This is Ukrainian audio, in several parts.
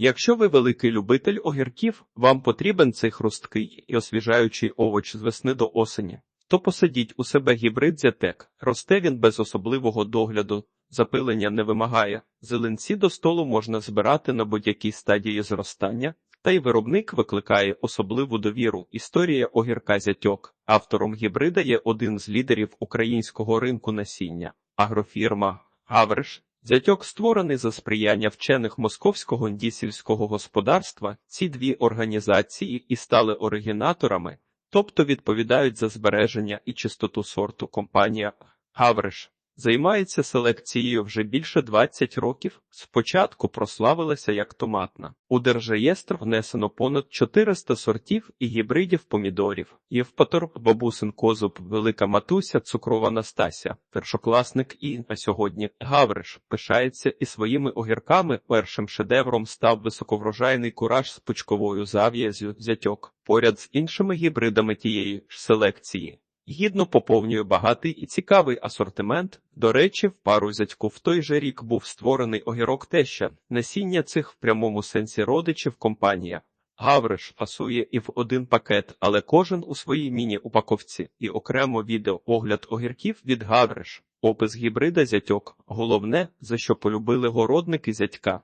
Якщо ви великий любитель огірків, вам потрібен цей хрусткий і освіжаючий овоч з весни до осені, то посадіть у себе гібрид зятек. Росте він без особливого догляду, запилення не вимагає. Зеленці до столу можна збирати на будь-якій стадії зростання, та й виробник викликає особливу довіру. Історія огірка зятьок. Автором гібрида є один з лідерів українського ринку насіння, агрофірма Гавриш. Зятьок створений за сприяння вчених московського ндісівського господарства. Ці дві організації і стали оригінаторами, тобто відповідають за збереження і чистоту сорту. Компанія Гавриш займається селекцією вже більше 20 років. Спочатку прославилася як томатна. У держреєстр внесено понад 400 сортів і гібридів помідорів. Євпатор, бабусин козуб, велика матуся, цукрова Настася, першокласник і на сьогодні Гавриш пишається і своїми огірками. Першим шедевром став високоврожайний кураж з пучковою зав'язю зятьок поряд з іншими гібридами тієї ж селекції. Гідно поповнює багатий і цікавий асортимент. До речі, в пару зятьку в той же рік був створений огірок теща. Насіння цих в прямому сенсі родичів компанія. Гавриш фасує і в один пакет, але кожен у своїй міні-упаковці і окремо відео огляд огірків від Гавриш. Опис гібрида зятьок. Головне, за що полюбили городники зятька.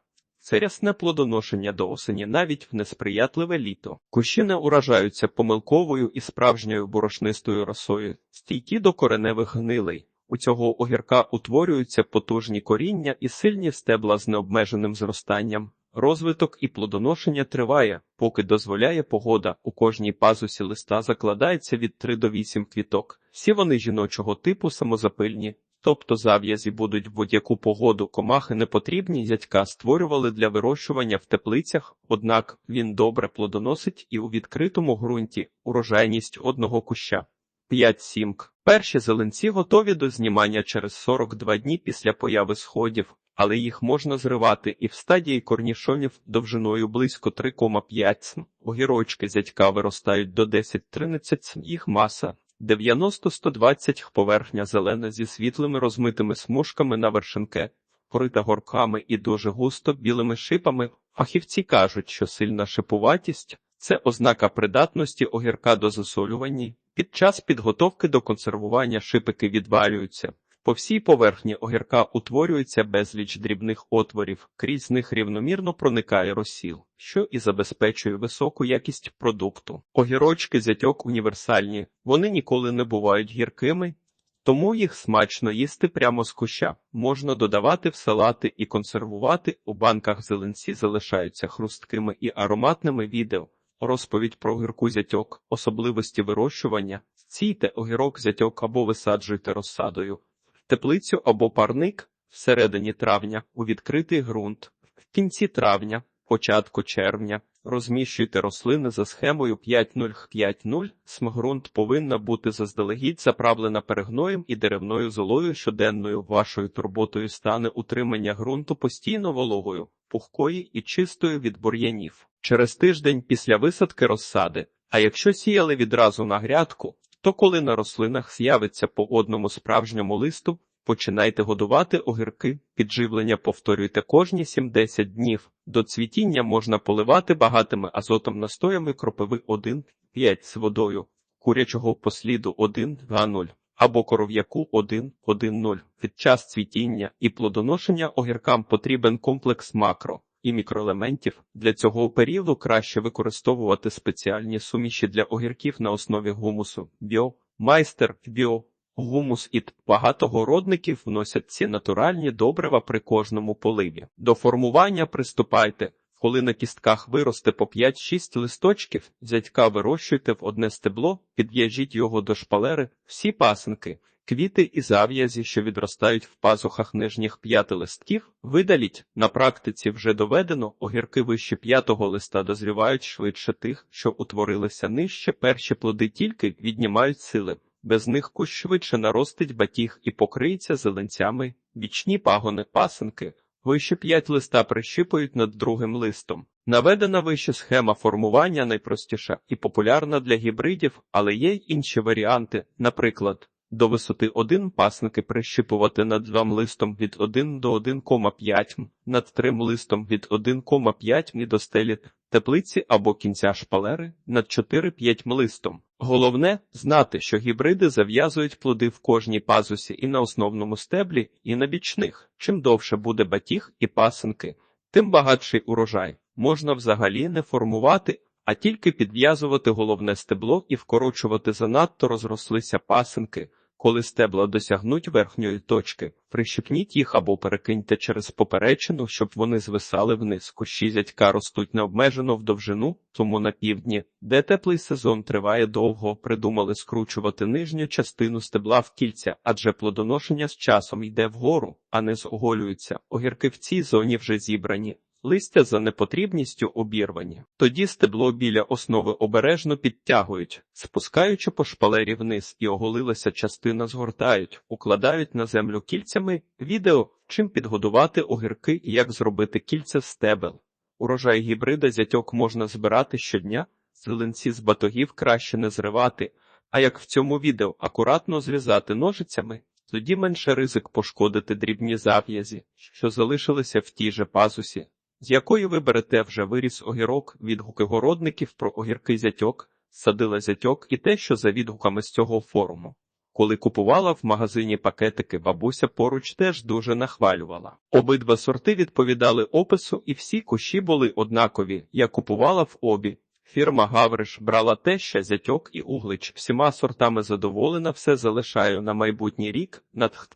Це рясне плодоношення до осені навіть в несприятливе літо. Кущі не уражаються помилковою і справжньою борошнистою росою, стійкі до кореневих гнилей. У цього огірка утворюються потужні коріння і сильні стебла з необмеженим зростанням. Розвиток і плодоношення триває, поки дозволяє погода. У кожній пазусі листа закладається від 3 до 8 квіток. Всі вони жіночого типу самозапильні, тобто зав'язі будуть в будь-яку погоду. Комахи не потрібні, зятька створювали для вирощування в теплицях, однак він добре плодоносить і у відкритому ґрунті урожайність одного куща. 5 сімк. Перші зеленці готові до знімання через 42 дні після появи сходів, але їх можна зривати і в стадії корнішонів довжиною близько 3,5 см. Огірочки зятька виростають до 10-13 см. Їх маса 90-120 х поверхня зелена зі світлими розмитими смужками на вершинке, порита горками і дуже густо білими шипами. Фахівці кажуть, що сильна шипуватість це ознака придатності огірка до засолювання. Під час підготовки до консервування шипики відвалюються. По всій поверхні огірка утворюється безліч дрібних отворів, крізь них рівномірно проникає розсіл, що і забезпечує високу якість продукту. Огірочки зятьок універсальні, вони ніколи не бувають гіркими, тому їх смачно їсти прямо з куща. Можна додавати в салати і консервувати. У банках зеленці залишаються хрусткими і ароматними відео. Розповідь про огірку зятьок, особливості вирощування, ційте огірок зятьок або висаджуйте розсадою теплицю або парник всередині травня у відкритий ґрунт, в кінці травня, початку червня. Розміщуйте рослини за схемою 5.0.5.0. Смґрунт повинна бути заздалегідь заправлена перегноєм і деревною золою щоденною вашою турботою стане утримання ґрунту постійно вологою, пухкої і чистою від бур'янів. Через тиждень після висадки розсади. А якщо сіяли відразу на грядку, то коли на рослинах з'явиться по одному справжньому листу, починайте годувати огірки, підживлення повторюйте кожні 7-10 днів. До цвітіння можна поливати багатими азотом настоями кропиви 1,5 з водою, курячого посліду 1,2,0 або коров'яку 1,1,0. Під час цвітіння і плодоношення огіркам потрібен комплекс макро і мікроелементів. Для цього періоду краще використовувати спеціальні суміші для огірків на основі гумусу, біо, майстер, біо, гумус і багато городників вносять ці натуральні добрива при кожному поливі. До формування приступайте. Коли на кістках виросте по 5-6 листочків, зятька вирощуйте в одне стебло, підв'яжіть його до шпалери, всі пасинки, Квіти і зав'язі, що відростають в пазухах нижніх п'яти листків, видаліть. На практиці вже доведено, огірки вище п'ятого листа дозрівають швидше тих, що утворилися нижче, перші плоди тільки віднімають сили. Без них кущ швидше наростить батіг і покриється зеленцями, вічні пагони, пасинки. Вище п'ять листа прищипують над другим листом. Наведена вище схема формування найпростіша і популярна для гібридів, але є й інші варіанти, наприклад. До висоти 1 пасники прищипувати над 2 листом від 1 до 1,5 м, над 3 листом від 1,5 м і до стелі теплиці або кінця шпалери над 4-5 листом. Головне знати, що гібриди зав'язують плоди в кожній пазусі і на основному стеблі, і на бічних. Чим довше буде батіг і пасинки, тим багатший урожай. Можна взагалі не формувати, а тільки підв'язувати головне стебло і вкорочувати занадто розрослися пасинки. Коли стебла досягнуть верхньої точки, прищепніть їх або перекиньте через поперечину, щоб вони звисали вниз. Кущі зятька ростуть необмежено в довжину, тому на півдні, де теплий сезон триває довго, придумали скручувати нижню частину стебла в кільця, адже плодоношення з часом йде вгору, а не зоголюється. Огірки в цій зоні вже зібрані. Листя за непотрібністю обірвані. Тоді стебло біля основи обережно підтягують, спускаючи по шпалері вниз і оголилася частина згортають, укладають на землю кільцями. Відео чим підгодувати огірки і як зробити кільця з стебел. Урожай гібрида зятьок можна збирати щодня, зеленці з батогів краще не зривати, а як в цьому відео акуратно зрізати ножицями, тоді менше ризик пошкодити дрібні зав'язі, що залишилися в тій же пазусі з якої ви берете вже виріс огірок, відгуки городників про огірки зятьок, садила зятьок і те, що за відгуками з цього форуму. Коли купувала в магазині пакетики, бабуся поруч теж дуже нахвалювала. Обидва сорти відповідали опису, і всі кущі були однакові. Я купувала в обі. Фірма Гавриш брала те, що зятьок і углич. Всіма сортами задоволена, все залишаю на майбутній рік. Над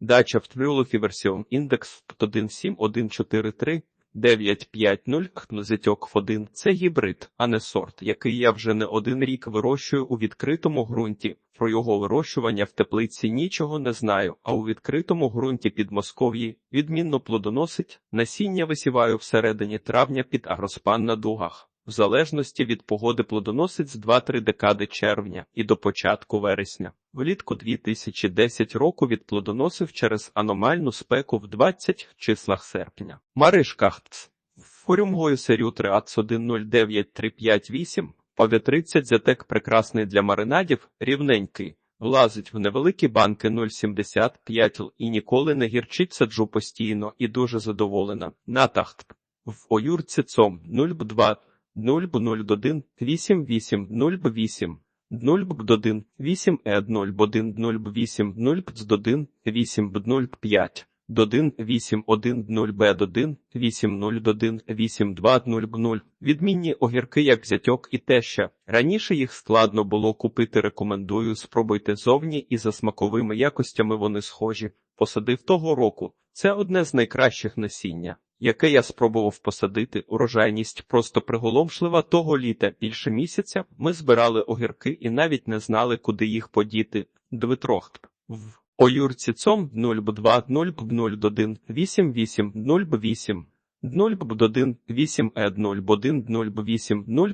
Дача в Трюлофі Версіон індекс 17143 950 Хнозятьок 1 – це гібрид, а не сорт, який я вже не один рік вирощую у відкритому ґрунті. Про його вирощування в теплиці нічого не знаю, а у відкритому ґрунті під Москов'ї відмінно плодоносить. Насіння висіваю всередині травня під агроспан на дугах. В залежності від погоди плодоносить з 2-3 декади червня і до початку вересня. Влітку 2010 року відплодоносив через аномальну спеку в 20 числах серпня. Маришкахтц. Форюмгою серію 3019358 повітрицять зятек прекрасний для маринадів, рівненький. Влазить в невеликі банки 0,75 л і ніколи не гірчить саджу постійно і дуже задоволена. Натахт. В оюрці цом 0,2 0 б 0 1 8 8 0 б 8 0 б 1 8 е 0 б 1 0 б 8 0 б 1 8 б 0 5 1 8 1 0 б 1 8 0 1 8-2-0-0. Відмінні огірки як зятьок і теща. Раніше їх складно було купити рекомендую спробуйте зовні і за смаковими якостями вони схожі. Посадив того року. Це одне з найкращих насіння яке я спробував посадити, урожайність просто приголомшлива того літа більше місяця. Ми збирали огірки і навіть не знали, куди їх подіти. Дмитрохт. В Оюрці цом 0 б 2 0 б 0 1 8 8 0 б 8 0 б 1 8 е 0 б 1 0 б 8 0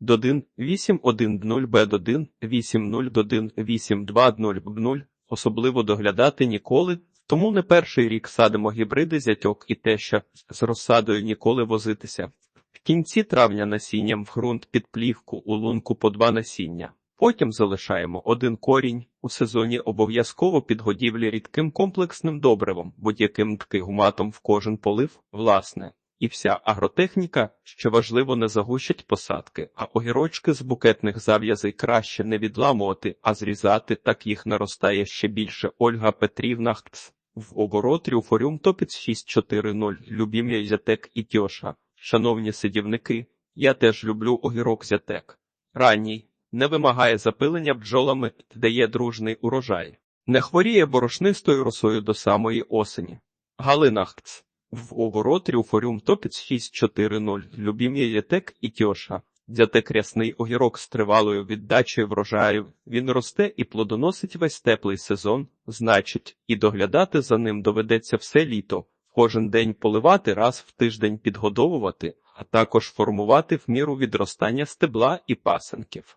б 1 8 б 0 б 5 1 8 1 0 б 1 8 0 1 8 2 0 б 0 Особливо доглядати ніколи тому не перший рік садимо гібриди зятьок і те, що з розсадою ніколи возитися. В кінці травня насінням в ґрунт під плівку у лунку по два насіння. Потім залишаємо один корінь у сезоні обов'язково під годівлі рідким комплексним добривом, будь-яким ткигуматом в кожен полив, власне. І вся агротехніка, що важливо, не загущать посадки, а огірочки з букетних зав'язей краще не відламувати, а зрізати, так їх наростає ще більше. Ольга Петрівна Хтс. В оборот Трюфоріум топіц 640, любім'я зятек і тьоша. Шановні сидівники, я теж люблю огірок зятек. Ранній, не вимагає запилення бджолами, дає дружний урожай. Не хворіє борошнистою росою до самої осені. Галинахц. В оборот Трюфоріум топіц 640, любім'я зятек і тьоша. Дзятек рясний огірок з тривалою віддачею врожаю. Він росте і плодоносить весь теплий сезон, значить, і доглядати за ним доведеться все літо, кожен день поливати раз в тиждень підгодовувати, а також формувати в міру відростання стебла і пасенків.